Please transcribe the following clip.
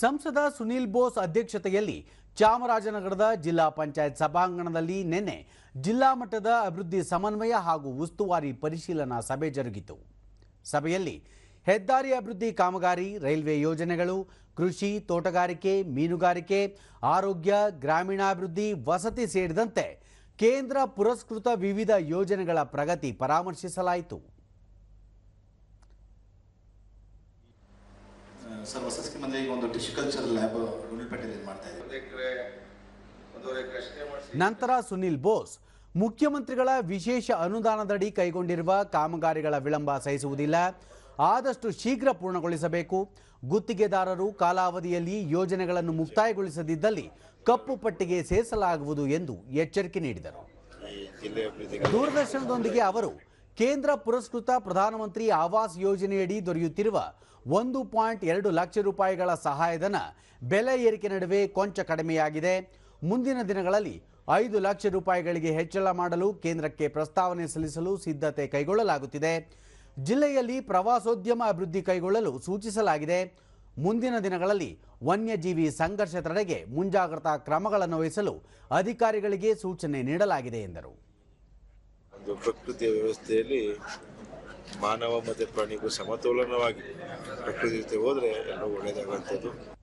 ಸಂಸದ ಸುನೀಲ್ ಬೋಸ್ ಅಧ್ಯಕ್ಷತೆಯಲ್ಲಿ ಚಾಮರಾಜನಗರದ ಜಿಲ್ಲಾ ಪಂಚಾಯತ್ ಸಭಾಂಗಣದಲ್ಲಿ ನಿನ್ನೆ ಜಿಲ್ಲಾ ಮಟ್ಟದ ಅಭಿವೃದ್ಧಿ ಸಮನ್ವಯ ಹಾಗೂ ಉಸ್ತುವಾರಿ ಪರಿಶೀಲನಾ ಸಭೆ ಜರುಗಿತು. ಸಭೆಯಲ್ಲಿ ಹೆದ್ದಾರಿ ಅಭಿವೃದ್ಧಿ ಕಾಮಗಾರಿ, ರೈಲ್ವೆ ಯೋಜನೆಗಳು, ಕೃಷಿ, ತೋಟಗಾರಿಕೆ, ಮೀನುಗಾರಿಕೆ, ಆರೋಗ್ಯ, ಗ್ರಾಮೀಣಾಭಿವೃದ್ಧಿ ವಸತಿ ಸೇರಿದಂತೆ ಕೇಂದ್ರ ಪುರಸ್ಕೃತ ವಿವಿಧ ಯೋಜನೆಗಳ ಪ್ರಗತಿ ಪರಾಮರ್ಶಿಸಲಾಯಿತು. ಸರ್ ಹೊಸ ಸ್ಕೀಮ್ ಅಂದ್ರೆ ಈಗ ಒಂದು ಟಿಶ್ಯುಕಲ್ಚರ್ ಲ್ಯಾಬ್ ಗುಂಡ್ಲುಪೇಟೆಯಲ್ಲಿ ಮಾಡ್ತಾ ಇದ್ದೀವಿ. ಎಕರೆ ನಂತರ ಸುನಿಲ್ ಬೋಸ್ ಮುಖ್ಯಮಂತ್ರಿಗಳ ವಿಶೇಷ ಅನುದಾನದಡಿ ಕೈಗೊಂಡಿರುವ ಕಾಮಗಾರಿಗಳ ವಿಳಂಬ ಸಹಿಸುವುದಿಲ್ಲ. ಆದಷ್ಟು ಶೀಘ್ರ ಪೂರ್ಣಗೊಳಿಸಬೇಕು. ಗುತ್ತಿಗೆದಾರರು ಕಾಲಾವಧಿಯಲ್ಲಿ ಯೋಜನೆಗಳನ್ನು ಮುಕ್ತಾಯಗೊಳಿಸದಿದ್ದಲ್ಲಿ ಕಪ್ಪು ಪಟ್ಟಿಗೆ ಸೇರಿಸಲಾಗುವುದು ಎಂದು ಎಚ್ಚರಿಕೆ ನೀಡಿದರು. ದೂರದರ್ಶನದೊಂದಿಗೆ ಅವರು ಕೇಂದ್ರ ಪುರಸ್ಕೃತ ಪ್ರಧಾನಮಂತ್ರಿ ಆವಾಸ್ ಯೋಜನೆಯಡಿ ದೊರೆಯುತ್ತಿರುವ ಒಂದು ಪಾಯಿಂಟ್ ಎರಡು ಲಕ್ಷ ರೂಪಾಯಿಗಳ ಸಹಾಯಧನ ಬೆಲೆ ಏರಿಕೆ ನಡುವೆ ಕೊಂಚ ಕಡಿಮೆಯಾಗಿದೆ. ಮುಂದಿನ ದಿನಗಳಲ್ಲಿ ಐದು ಲಕ್ಷ ರೂಪಾಯಿಗಳಿಗೆ ಹೆಚ್ಚಳ ಮಾಡಲು ಕೇಂದ್ರಕ್ಕೆ ಪ್ರಸ್ತಾವನೆ ಸಲ್ಲಿಸಲು ಸಿದ್ಧತೆ ಕೈಗೊಳ್ಳಲಾಗುತ್ತಿದೆ. ಜಿಲ್ಲೆಯಲ್ಲಿ ಪ್ರವಾಸೋದ್ಯಮ ಅಭಿವೃದ್ಧಿ ಕೈಗೊಳ್ಳಲು ಸೂಚಿಸಲಾಗಿದೆ. ಮುಂದಿನ ದಿನಗಳಲ್ಲಿ ವನ್ಯಜೀವಿ ಸಂಘರ್ಷ ತಡೆಗೆ ಮುಂಜಾಗ್ರತಾ ಕ್ರಮಗಳನ್ನು ವಹಿಸಲು ಅಧಿಕಾರಿಗಳಿಗೆ ಸೂಚನೆ ನೀಡಲಾಗಿದೆ ಎಂದರು. ಒಂದು ಪ್ರಕೃತಿಯ ವ್ಯವಸ್ಥೆಯಲ್ಲಿ ಮಾನವ ಮತ್ತು ಪ್ರಾಣಿಗೂ ಸಮತೋಲನವಾಗಿ ಪ್ರಕೃತಿ ಜೊತೆ ಹೋದರೆ ಎಲ್ಲ ಒಳ್ಳೆಯದಾಗುವಂಥದ್ದು